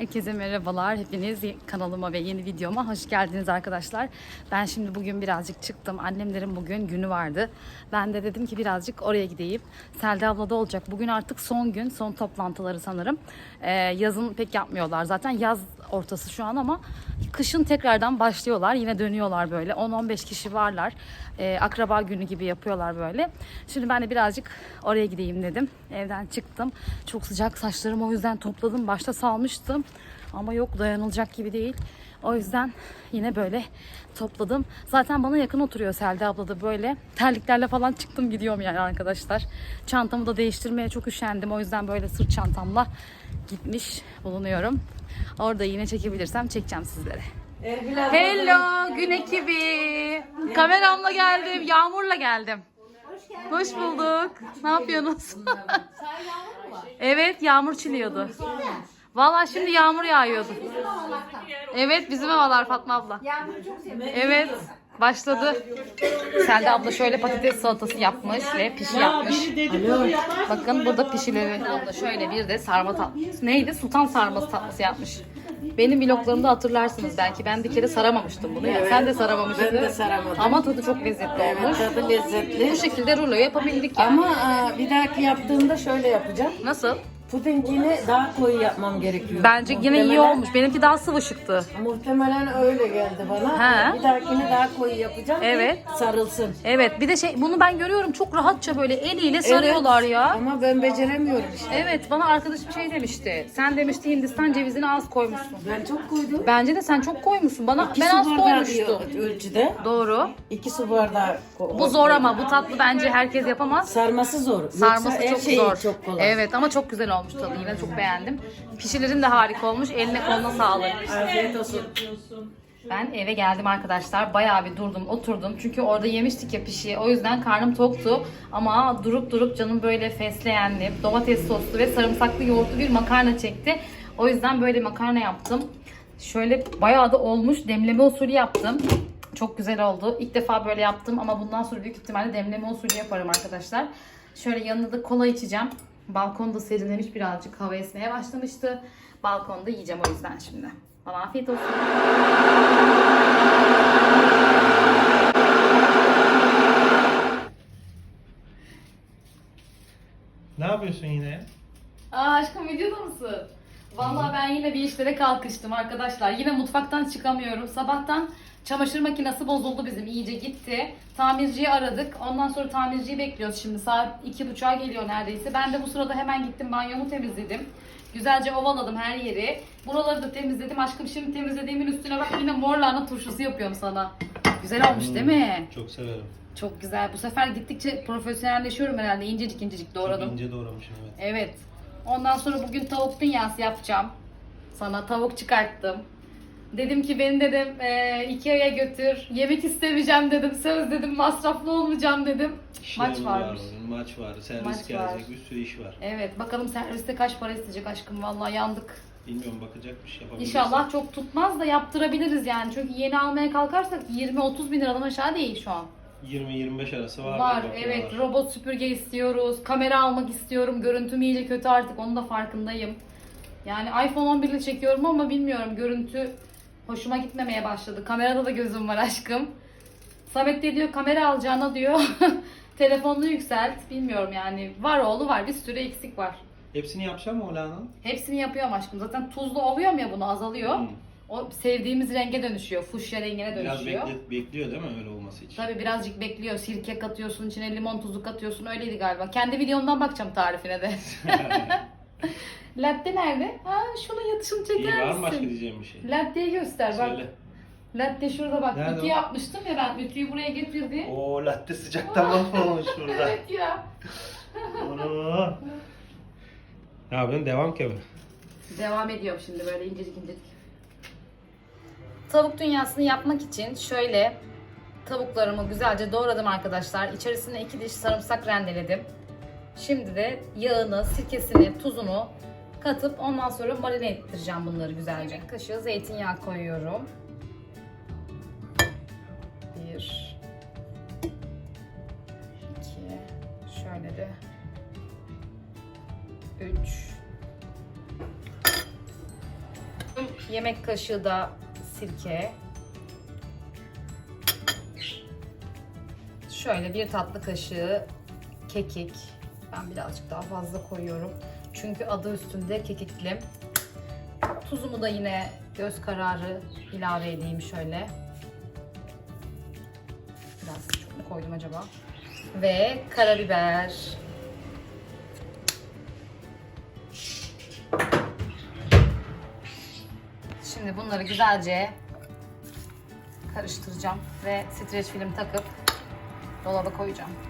Herkese merhabalar. Hepiniz kanalıma ve yeni videoma hoş geldiniz arkadaşlar. Ben şimdi bugün birazcık çıktım. Annemlerin bugün günü vardı. Ben de dedim ki birazcık oraya gideyim. Selda ablada olacak. Bugün artık son gün, son toplantıları sanırım. Ee, yazın pek yapmıyorlar. Zaten yaz ortası şu an ama kışın tekrardan başlıyorlar. Yine dönüyorlar böyle. 10-15 kişi varlar. Ee, akraba günü gibi yapıyorlar böyle. Şimdi ben de birazcık oraya gideyim dedim. Evden çıktım. Çok sıcak saçlarımı o yüzden topladım. Başta salmıştım. Ama yok dayanılacak gibi değil. O yüzden yine böyle topladım. Zaten bana yakın oturuyor Selda abla da böyle. Terliklerle falan çıktım gidiyorum yani arkadaşlar. Çantamı da değiştirmeye çok üşendim. O yüzden böyle sırt çantamla gitmiş bulunuyorum. Orada yine çekebilirsem çekeceğim sizlere. Hello gün ekibi. Kameramla geldim. Yağmurla geldim. Hoş bulduk. Ne yapıyorsunuz? evet yağmur çiliyordu. Vallahi şimdi yağmur yağıyordu. Evet bizim havalar Fatma abla. Evet başladı. Selda abla şöyle patates salatası yapmış ve pişi yapmış. Bakın burada pişileri. Abla şöyle bir de sarma tatlısı. Neydi? Sultan sarması tatlısı yapmış. Benim vloglarımda hatırlarsınız belki. Ben bir kere saramamıştım bunu ya. Sen de saramamıştın. Ben de saramadım. Ama tadı çok lezzetli olmuş. Tadı lezzetli. Bu şekilde rulo yapabildik yani. Ama aa, bir dahaki yaptığımda şöyle yapacağım. Nasıl? Pudingini daha koyu yapmam gerekiyor. Bence yine iyi Muhtemelen- olmuş. Benimki daha sıvı çıktı. Muhtemelen öyle geldi bana. He. Bir dahakini daha koyu yapacağım Evet. ki sarılsın. Evet bir de şey bunu ben görüyorum çok rahatça böyle eliyle sarıyorlar ya. Ama ben beceremiyorum işte. Evet bana arkadaşım şey demişti. Sen demişti Hindistan cevizini az koymuşsun. Ben çok koydum. Bence de sen çok koymuşsun. Bana İki ben su az bardağı koymuştum. diyor ölçüde. Doğru. İki su bardağı ko- Bu zor ama bu tatlı bence herkes yapamaz. Sarması zor. Yoksa Sarması her çok şey zor. çok kolay. Evet ama çok güzel olmuş tadı. Yine çok beğendim. Pişilerin de harika olmuş. Eline koluna sağlık. Afiyet olsun. Ben eve geldim arkadaşlar. Bayağı bir durdum, oturdum. Çünkü orada yemiştik ya pişi. O yüzden karnım toktu. Ama durup durup canım böyle fesleğenli, domates soslu ve sarımsaklı yoğurtlu bir makarna çekti. O yüzden böyle makarna yaptım. Şöyle bayağı da olmuş. Demleme usulü yaptım. Çok güzel oldu. İlk defa böyle yaptım ama bundan sonra büyük ihtimalle demleme usulü yaparım arkadaşlar. Şöyle yanında da kola içeceğim. Balkonda serinlemiş birazcık. Hava esmeye başlamıştı. Balkonda yiyeceğim o yüzden şimdi. Bana afiyet olsun. Ne yapıyorsun yine? Aa aşkım videoda mısın? Vallahi ben yine bir işlere kalkıştım arkadaşlar. Yine mutfaktan çıkamıyorum. Sabahtan çamaşır makinesi bozuldu bizim iyice gitti. Tamirciyi aradık. Ondan sonra tamirciyi bekliyoruz şimdi. Saat iki buçuğa geliyor neredeyse. Ben de bu sırada hemen gittim banyomu temizledim. Güzelce ovaladım her yeri. Buraları da temizledim. Aşkım şimdi temizlediğimin üstüne bak yine mor lahana turşusu yapıyorum sana. Güzel olmuş değil mi? Çok severim. Çok güzel. Bu sefer gittikçe profesyonelleşiyorum herhalde. İncecik incecik doğradım. Çok ince doğramışım evet. Evet. Ondan sonra bugün tavuk dünyası yapacağım. Sana tavuk çıkarttım. Dedim ki beni dedim e, Ikea'ya götür. Yemek istemeyeceğim dedim. Söz dedim masraflı olmayacağım dedim. Maç İşlerim varmış. Var, maç var, servis Maç gelecek, var. bir sürü iş var. Evet bakalım serviste kaç para isteyecek aşkım. Vallahi yandık. Bilmiyorum bakacakmış yapabiliriz. İnşallah çok tutmaz da yaptırabiliriz yani. Çünkü yeni almaya kalkarsak 20-30 bin liradan aşağı değil şu an. 20-25 arası var. Var evet robot süpürge istiyoruz. Kamera almak istiyorum. Görüntüm iyice kötü artık onun da farkındayım. Yani iPhone 11 ile çekiyorum ama bilmiyorum görüntü hoşuma gitmemeye başladı. Kamerada da gözüm var aşkım. Samet de diyor kamera alacağına diyor. Telefonunu yükselt. Bilmiyorum yani. Var oğlu var. Bir sürü eksik var. Hepsini yapacağım mı Ola'nın? Hepsini yapıyorum aşkım. Zaten tuzlu ovuyorum ya bunu azalıyor. Hmm. O sevdiğimiz renge dönüşüyor. Fuşya rengine Biraz dönüşüyor. bekle, bekliyor değil mi öyle olması için? Tabii birazcık bekliyor. Sirke katıyorsun, içine limon tuzu katıyorsun. Öyleydi galiba. Kendi videomdan bakacağım tarifine de. Latte nerede? Ha şunun yatışını İyi çeker var mı misin? başka diyeceğim bir şey? Latte'yi göster bak. Söyle. Latte şurada bak. Nerede Ütü o? yapmıştım ya ben. Ütüyü buraya getirdi. Oo latte sıcaktan mahvolmuş burada. evet ya. Ne yapıyorsun? Devam ki Devam ediyorum şimdi böyle incecik incecik. Tavuk dünyasını yapmak için şöyle tavuklarımı güzelce doğradım arkadaşlar. İçerisine iki diş sarımsak rendeledim. Şimdi de yağını, sirkesini, tuzunu katıp ondan sonra marine ettireceğim bunları güzelce. Bir kaşığı zeytinyağı koyuyorum. Bir, iki, şöyle de üç, yemek kaşığı da sirke. Şöyle bir tatlı kaşığı kekik. Ben birazcık daha fazla koyuyorum. Çünkü adı üstünde kekikli. Tuzumu da yine göz kararı ilave edeyim şöyle. Biraz çok mu koydum acaba? Ve karabiber. Şimdi bunları güzelce karıştıracağım ve streç film takıp dolaba koyacağım.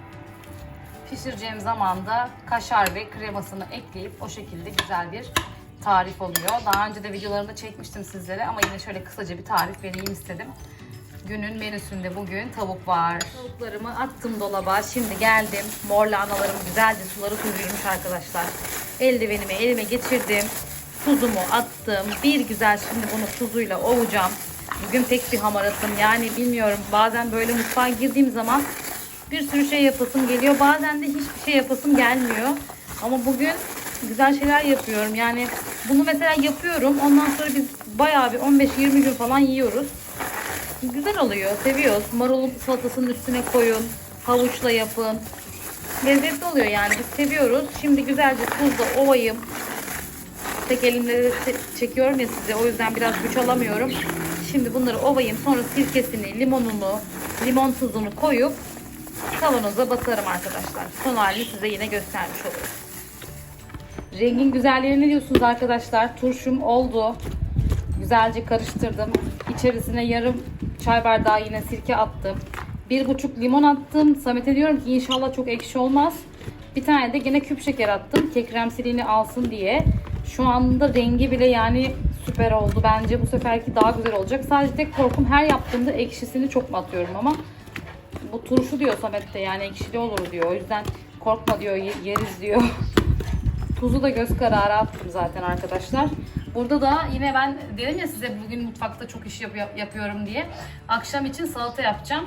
Pişireceğim zaman da kaşar ve kremasını ekleyip o şekilde güzel bir tarif oluyor. Daha önce de videolarımda çekmiştim sizlere ama yine şöyle kısaca bir tarif vereyim istedim. Günün menüsünde bugün tavuk var. Tavuklarımı attım dolaba. Şimdi geldim. Mor lahanalarım güzelce suları tuzuymuş arkadaşlar. Eldivenimi elime geçirdim. Tuzumu attım. Bir güzel şimdi bunu tuzuyla ovacağım. Bugün pek bir hamaratım. Yani bilmiyorum bazen böyle mutfağa girdiğim zaman bir sürü şey yapasım geliyor. Bazen de hiçbir şey yapasım gelmiyor. Ama bugün güzel şeyler yapıyorum. Yani bunu mesela yapıyorum. Ondan sonra biz bayağı bir 15-20 gün falan yiyoruz. Güzel oluyor. Seviyoruz. Marul salatasının üstüne koyun. Havuçla yapın. Lezzetli oluyor yani. Biz seviyoruz. Şimdi güzelce tuzla ovayım. Tek elimle çekiyorum ya size. O yüzden biraz güç alamıyorum. Şimdi bunları ovayım. Sonra sirkesini, limonunu, limon tuzunu koyup kavanoza basarım arkadaşlar. Son halini size yine göstermiş olurum. Rengin güzelliğine ne diyorsunuz arkadaşlar? Turşum oldu. Güzelce karıştırdım. İçerisine yarım çay bardağı yine sirke attım. Bir buçuk limon attım. Samet'e diyorum ki inşallah çok ekşi olmaz. Bir tane de yine küp şeker attım. Kekremsiliğini alsın diye. Şu anda rengi bile yani süper oldu. Bence bu seferki daha güzel olacak. Sadece tek korkum her yaptığımda ekşisini çok mu atıyorum ama bu turşu diyor Samet de yani ekşili olur diyor. O yüzden korkma diyor ye- yeriz diyor. Tuzu da göz kararı attım zaten arkadaşlar. Burada da yine ben dedim ya size bugün mutfakta çok iş yap- yap- yapıyorum diye. Akşam için salata yapacağım.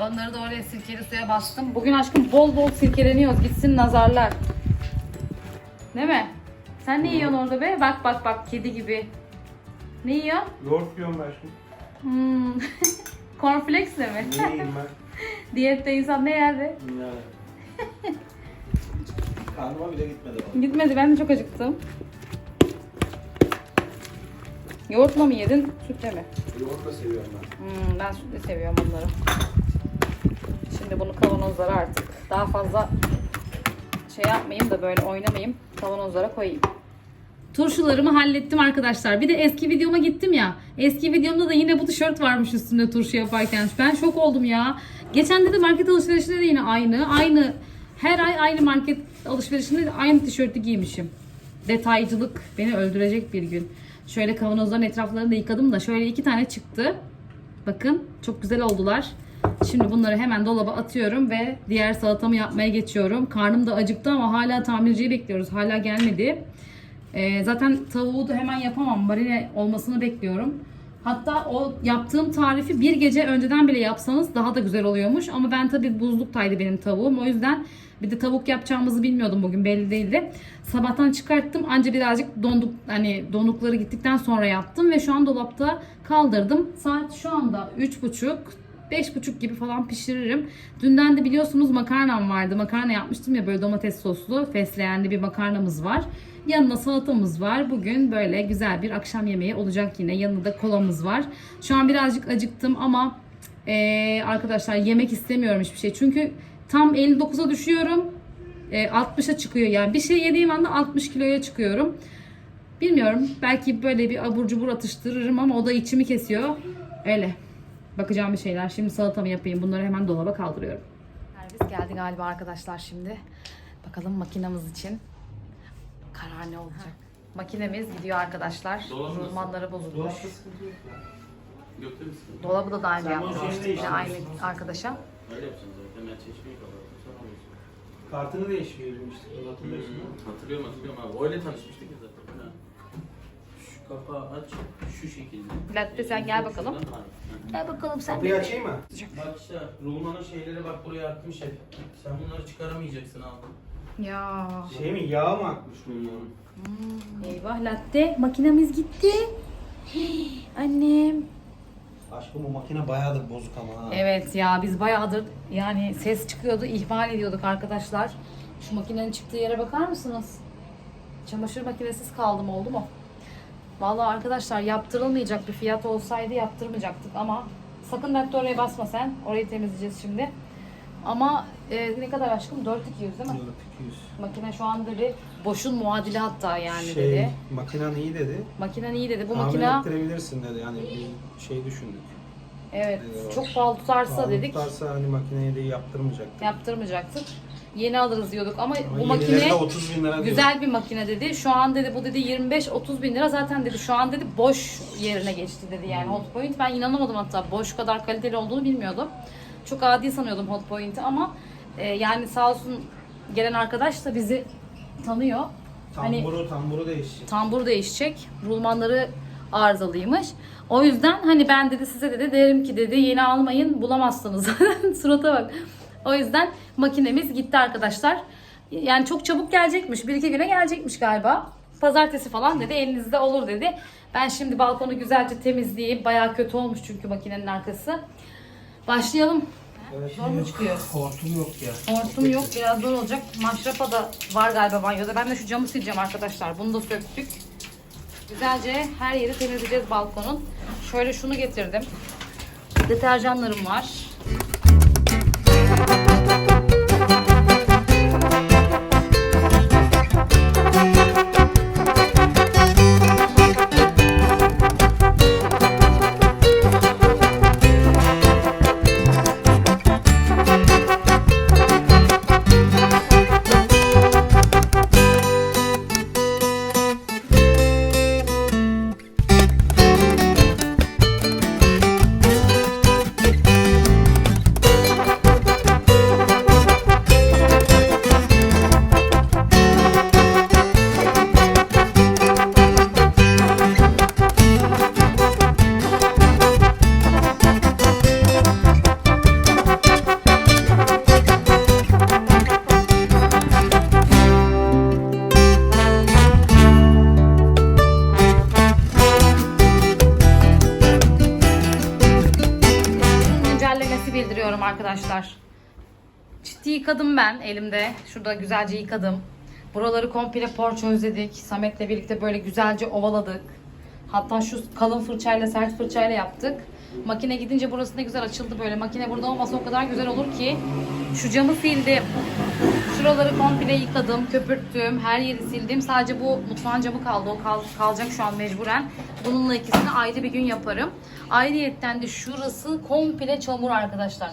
Onları da oraya sirkeli suya bastım. Bugün aşkım bol bol sirkeleniyoruz. Gitsin nazarlar. Değil mi? Sen ne yiyorsun orada be? Bak bak bak kedi gibi. Ne yiyorsun? Yoğurt yiyorum ben şimdi. Hmm. Cornflakes'le mi? Ne yiyeyim ben? Diyette insan ne yer be? Yani. Karnıma bile gitmedi bak. Gitmedi ben de çok acıktım. Yoğurtla mı yedin, sütle mi? Yoğurt da seviyorum ben. Hmm, ben sütle seviyorum onları. Şimdi bunu kavanozlara artık daha fazla şey yapmayayım da böyle oynamayayım. Kavanozlara koyayım. Turşularımı hallettim arkadaşlar. Bir de eski videoma gittim ya. Eski videomda da yine bu tişört varmış üstünde turşu yaparken. Ben şok oldum ya. Geçen de market alışverişinde de yine aynı. Aynı her ay aynı market alışverişinde de aynı tişörtü giymişim. Detaycılık beni öldürecek bir gün. Şöyle kavanozların etraflarını da yıkadım da şöyle iki tane çıktı. Bakın çok güzel oldular. Şimdi bunları hemen dolaba atıyorum ve diğer salatamı yapmaya geçiyorum. Karnım da acıktı ama hala tamirciyi bekliyoruz. Hala gelmedi. Ee, zaten tavuğu da hemen yapamam. Marine olmasını bekliyorum. Hatta o yaptığım tarifi bir gece önceden bile yapsanız daha da güzel oluyormuş. Ama ben tabii buzluktaydı benim tavuğum. O yüzden bir de tavuk yapacağımızı bilmiyordum bugün belli değildi. Sabahtan çıkarttım anca birazcık donduk hani donukları gittikten sonra yaptım ve şu an dolapta kaldırdım. Saat şu anda 3.30 5.30 gibi falan pişiririm. Dünden de biliyorsunuz makarnam vardı. Makarna yapmıştım ya böyle domates soslu fesleğenli bir makarnamız var. Yanına salatamız var. Bugün böyle güzel bir akşam yemeği olacak yine. Yanında da kolamız var. Şu an birazcık acıktım ama eee, arkadaşlar yemek istemiyorum hiçbir şey. Çünkü tam 59'a düşüyorum. Eee, 60'a çıkıyor yani. Bir şey yediğim anda 60 kiloya çıkıyorum. Bilmiyorum. Belki böyle bir abur cubur atıştırırım ama o da içimi kesiyor. Öyle. Bakacağım bir şeyler. Şimdi salatamı yapayım. Bunları hemen dolaba kaldırıyorum. Servis geldi galiba arkadaşlar şimdi. Bakalım makinamız için karar ne olacak? Makinemiz gidiyor arkadaşlar. Rulmanları bozulmuş. Dolabı da bunu yapmıştık. şeyini Yine aynı arkadaşa. Öyle yapacağız zaten. Ben çeşmeyi kapattım. Sonra. Kartını değiştirmiştik. Hatırlıyorsun? Hatırlıyorum hatırlıyorum abi. Öyle tanışmıştık ya zaten. Kapağı aç. Şu şekilde. Latte sen gel bakalım. Şuradan. Gel bakalım sen Kapıyı de. açayım mı? Bak işte rulmanın şeyleri bak buraya atmış hep. Sen bunları çıkaramayacaksın abi. Ya. Şey mi? Yağ mı akmış Hmm. bunun? Eyvah latte makinemiz gitti. Annem. Aşkım bu makine bayağıdır bozuk ama ha. Evet ya biz bayağıdır yani ses çıkıyordu ihmal ediyorduk arkadaşlar. Şu makinenin çıktığı yere bakar mısınız? Çamaşır makinesiz kaldım oldu mu? Vallahi arkadaşlar yaptırılmayacak bir fiyat olsaydı yaptırmayacaktık ama sakın nakde oraya basma sen. Orayı temizleyeceğiz şimdi. Ama e, ne kadar aşkım? 4200 değil mi? 4200. Makine şu anda bir boşun muadili hatta yani şey, dedi. makinen iyi dedi. Makinen iyi dedi. Bu Tamir makine ettirebilirsin dedi. Yani bir şey düşündük. Evet Evet. çok pahalı tutarsa Pahalı dedik Tutarsa hani makineyi de yaptırmayacaktık. yaptırmayacaktık. Yeni alırız diyorduk ama, Ama bu makine de 30 bin lira diyor. güzel bir makine dedi. Şu an dedi bu dedi 25-30 bin lira zaten dedi şu an dedi boş yerine geçti dedi yani Hmm. Hotpoint. Ben inanamadım hatta boş kadar kaliteli olduğunu bilmiyordum. Çok adi sanıyordum Hotpoint'i ama e, yani sağ olsun gelen arkadaş da bizi tanıyor. Hani Tamburu, tamburu değişecek. tambur değişecek. Rulmanları arızalıymış. O yüzden hani ben dedi size dedi derim ki dedi yeni almayın bulamazsınız. Surata bak. O yüzden makinemiz gitti arkadaşlar. Yani çok çabuk gelecekmiş. Bir iki güne gelecekmiş galiba. Pazartesi falan dedi elinizde olur dedi. Ben şimdi balkonu güzelce temizleyeyim. Bayağı kötü olmuş çünkü makinenin arkası. Başlayalım. Evet, Zor mu çıkıyor? Hortum yok ya. Hortum yok biraz zor olacak. Maşrapa da var galiba banyoda. Ben de şu camı sileceğim arkadaşlar. Bunu da söktük. Güzelce her yeri temizleyeceğiz balkonun. Şöyle şunu getirdim. Deterjanlarım var. Yıkadım ben elimde. Şurada güzelce yıkadım. Buraları komple porçözledik. Samet'le birlikte böyle güzelce ovaladık. Hatta şu kalın fırçayla sert fırçayla yaptık. Makine gidince burası ne güzel açıldı böyle. Makine burada olmasa o kadar güzel olur ki. Şu camı sildim. Şuraları komple yıkadım, köpürttüm, her yeri sildim. Sadece bu mutfağın camı kaldı. O kal- kalacak şu an mecburen. Bununla ikisini ayrı bir gün yaparım. Ayrıyetten de şurası komple çamur arkadaşlar.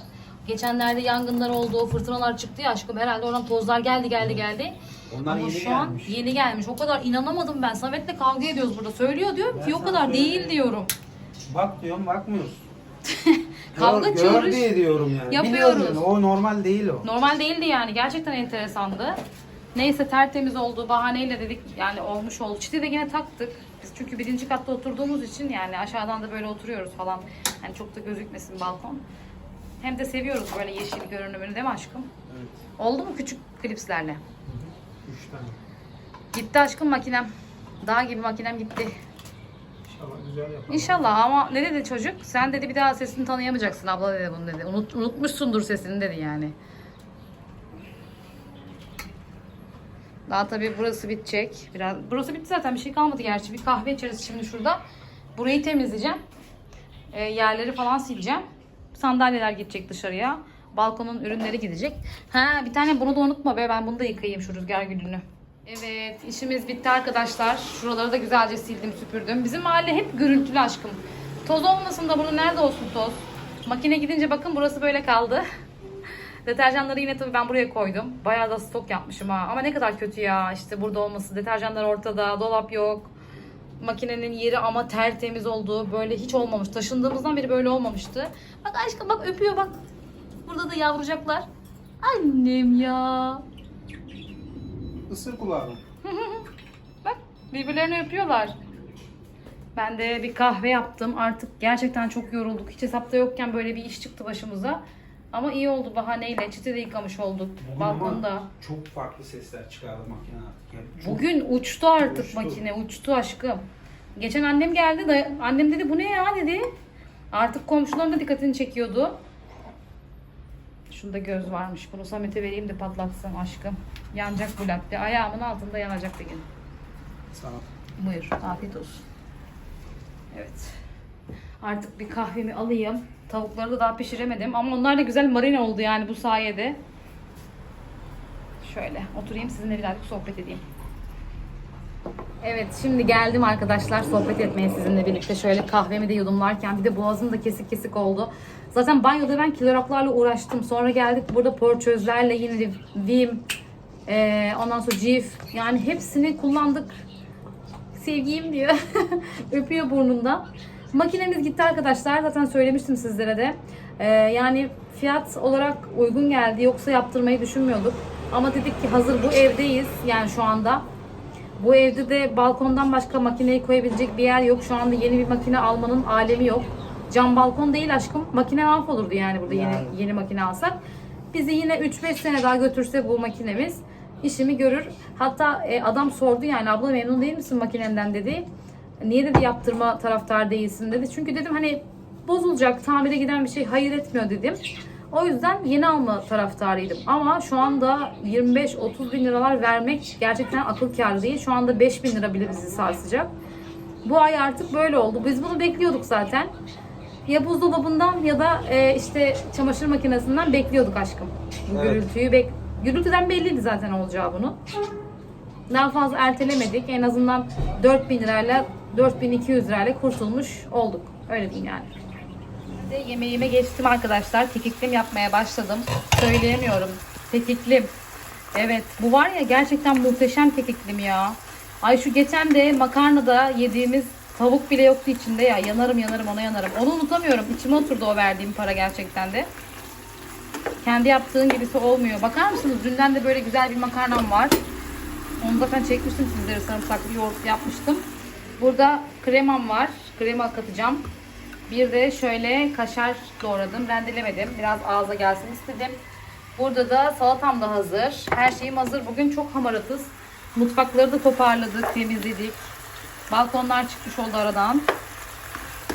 Geçenlerde yangınlar oldu, fırtınalar çıktı ya aşkım. Herhalde oradan tozlar geldi geldi geldi. Onlar Ama yeni şu an gelmiş. yeni gelmiş. O kadar inanamadım ben. Samet'le kavga ediyoruz burada. Söylüyor diyorum ki o kadar değil diyorum. Bak diyorum bakmıyorsun. Kavga gör, gör çığırış diye diyorum yani. yapıyoruz. Biliyorum yani, o normal değil o. Normal değildi yani. Gerçekten enteresandı. Neyse tertemiz oldu. Bahaneyle dedik yani olmuş oldu. Çiti de yine taktık. Biz çünkü birinci katta oturduğumuz için yani aşağıdan da böyle oturuyoruz falan. Yani çok da gözükmesin balkon. Hem de seviyoruz böyle yeşil görünümünü değil mi aşkım? Evet. Oldu mu küçük klipslerle? Üç tane. Gitti aşkım makinem. Dağ gibi makinem gitti. İnşallah güzel yapalım. İnşallah ama ne dedi çocuk? Sen dedi bir daha sesini tanıyamayacaksın abla dedi bunu dedi. Unut, unutmuşsundur sesini dedi yani. Daha tabii burası bitecek. Biraz burası bitti zaten bir şey kalmadı gerçi. Bir kahve içeriz şimdi şurada. Burayı temizleyeceğim. E, yerleri falan sileceğim. Sandalyeler gidecek dışarıya. Balkonun ürünleri gidecek. Ha bir tane bunu da unutma be. Ben bunu da yıkayayım şu rüzgar gülünü. Evet işimiz bitti arkadaşlar. Şuraları da güzelce sildim süpürdüm. Bizim mahalle hep gürültülü aşkım. Toz olmasın da bunu nerede olsun toz. Makine gidince bakın burası böyle kaldı. Deterjanları yine tabii ben buraya koydum. Bayağı da stok yapmışım ha. Ama ne kadar kötü ya. İşte burada olması. Deterjanlar ortada. Dolap yok. Makinenin yeri ama tertemiz oldu. Böyle hiç olmamış. Taşındığımızdan beri böyle olmamıştı. Bak aşkım bak öpüyor bak. Burada da yavrucaklar. Annem ya. Isır kulağını. Bak birbirlerini öpüyorlar. Ben de bir kahve yaptım. Artık gerçekten çok yorulduk. Hiç hesapta yokken böyle bir iş çıktı başımıza. Ama iyi oldu bahaneyle. Çiti de yıkamış olduk. Bugün Balkonda. ama çok farklı sesler çıkardı makine artık. Yani çok- Bugün uçtu artık Uçtu. makine. Uçtu aşkım. Geçen annem geldi de annem dedi bu ne ya dedi. Artık komşuların da dikkatini çekiyordu. Şunda göz varmış. Bunu Samet'e vereyim de patlatsın aşkım. Yanacak bu latte. Ayağımın altında yanacak bir gün. Sağ ol. Buyur. Afiyet olsun. Evet. Artık bir kahvemi alayım. Tavukları da daha pişiremedim. Ama onlar da güzel marine oldu yani bu sayede. Şöyle oturayım sizinle birazcık sohbet edeyim. Evet şimdi geldim arkadaşlar sohbet etmeye sizinle birlikte. Şöyle kahvemi de yudumlarken bir de boğazım da kesik kesik oldu. Zaten banyoda ben kiloraplarla uğraştım. Sonra geldik burada porçözlerle yine Vim, eee, ondan sonra Cif yani hepsini kullandık sevgiyim diyor. Öpüyor burnundan. Makinemiz gitti arkadaşlar. Zaten söylemiştim sizlere de. Ee, yani fiyat olarak uygun geldi. Yoksa yaptırmayı düşünmüyorduk. Ama dedik ki hazır bu evdeyiz. Yani şu anda. Bu evde de balkondan başka makineyi koyabilecek bir yer yok. Şu anda yeni bir makine almanın alemi yok. Cam balkon değil aşkım. Makine mahvolurdu yani burada yeni, Yani. yeni makine alsak. Bizi yine 3-5 sene daha götürse bu makinemiz işimi görür. Hatta e, adam sordu yani abla memnun değil misin makinenden dedi. Niye dedi yaptırma taraftar değilsin dedi. Çünkü dedim hani bozulacak tamire giden bir şey hayır etmiyor dedim. O yüzden yeni alma taraftarıydım. Ama şu anda 25-30 bin liralar vermek gerçekten akıl kârı değil. Şu anda 5 bin lira bile bizi sarsacak. Bu ay artık böyle oldu. Biz bunu bekliyorduk zaten. Ya buzdolabından ya da e, işte çamaşır makinesinden bekliyorduk aşkım. Bu Evet. gürültüyü bek Gürültüden belliydi zaten olacağı bunun. Daha fazla ertelemedik. En azından 4000 lirayla 4200 lirayla kurtulmuş olduk. Öyle diyeyim yani. De yemeğime geçtim arkadaşlar. Kekiklim yapmaya başladım. Söyleyemiyorum. Kekiklim. Evet. Bu var ya gerçekten muhteşem kekiklim ya. Ay şu geçen de makarnada yediğimiz tavuk bile yoktu içinde ya. Yanarım yanarım ona yanarım. Onu unutamıyorum. İçime oturdu o verdiğim para gerçekten de. Kendi yaptığın gibisi olmuyor. Bakar mısınız? Dünden de böyle güzel bir makarnam var. Onu zaten çekmiştim sizlere sarımsaklı yoğurt yapmıştım. Burada kremam var. Krema katacağım. Bir de şöyle kaşar doğradım. Rendelemedim. Biraz ağza gelsin istedim. Burada da salatam da hazır. Her şeyim hazır. Bugün çok hamaratız. Mutfakları da toparladık, temizledik. Balkonlar çıkmış oldu aradan.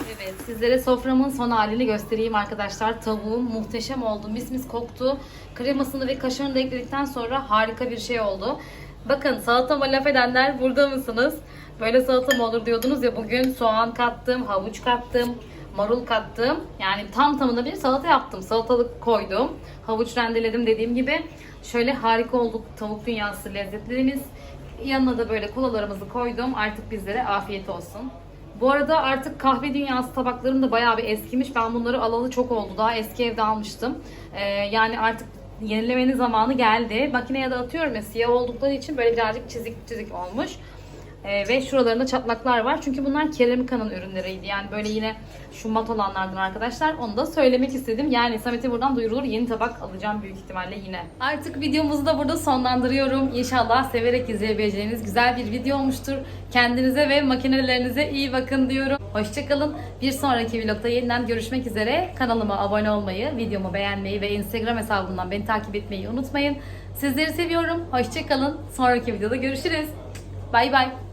Evet sizlere soframın son halini göstereyim arkadaşlar. Tavuğum muhteşem oldu. Mis mis koktu. Kremasını ve kaşarını da ekledikten sonra harika bir şey oldu. Bakın salatama laf edenler burada mısınız? Böyle salata mı olur diyordunuz ya bugün soğan kattım, havuç kattım, marul kattım. Yani tam tamına bir salata yaptım. Salatalık koydum. Havuç rendeledim dediğim gibi. Şöyle harika olduk tavuk dünyası lezzetlerimiz. Yanına da böyle kolalarımızı koydum. Artık bizlere afiyet olsun. Bu arada artık kahve dünyası tabaklarım da bayağı bir eskimiş. Ben bunları alalı çok oldu. Daha eski evde almıştım. Ee, yani artık yenilemenin zamanı geldi. Makineye de atıyorum ya siyah oldukları için böyle birazcık çizik çizik olmuş. Ee, ve şuralarında çatlaklar var. Çünkü bunlar Keramika'nın ürünleriydi. Yani böyle yine şu mat olanlardan arkadaşlar. Onu da söylemek istedim. Yani Samet'e buradan duyurulur. Yeni tabak alacağım büyük ihtimalle yine. Artık videomuzu da burada sonlandırıyorum. İnşallah severek izleyebileceğiniz güzel bir video olmuştur. Kendinize ve makinelerinize iyi bakın diyorum. Hoşçakalın. Bir sonraki vlogda yeniden görüşmek üzere. Kanalıma abone olmayı, videomu beğenmeyi ve Instagram hesabımdan beni takip etmeyi unutmayın. Sizleri seviyorum. Hoşçakalın. Sonraki videoda görüşürüz. Bay bay.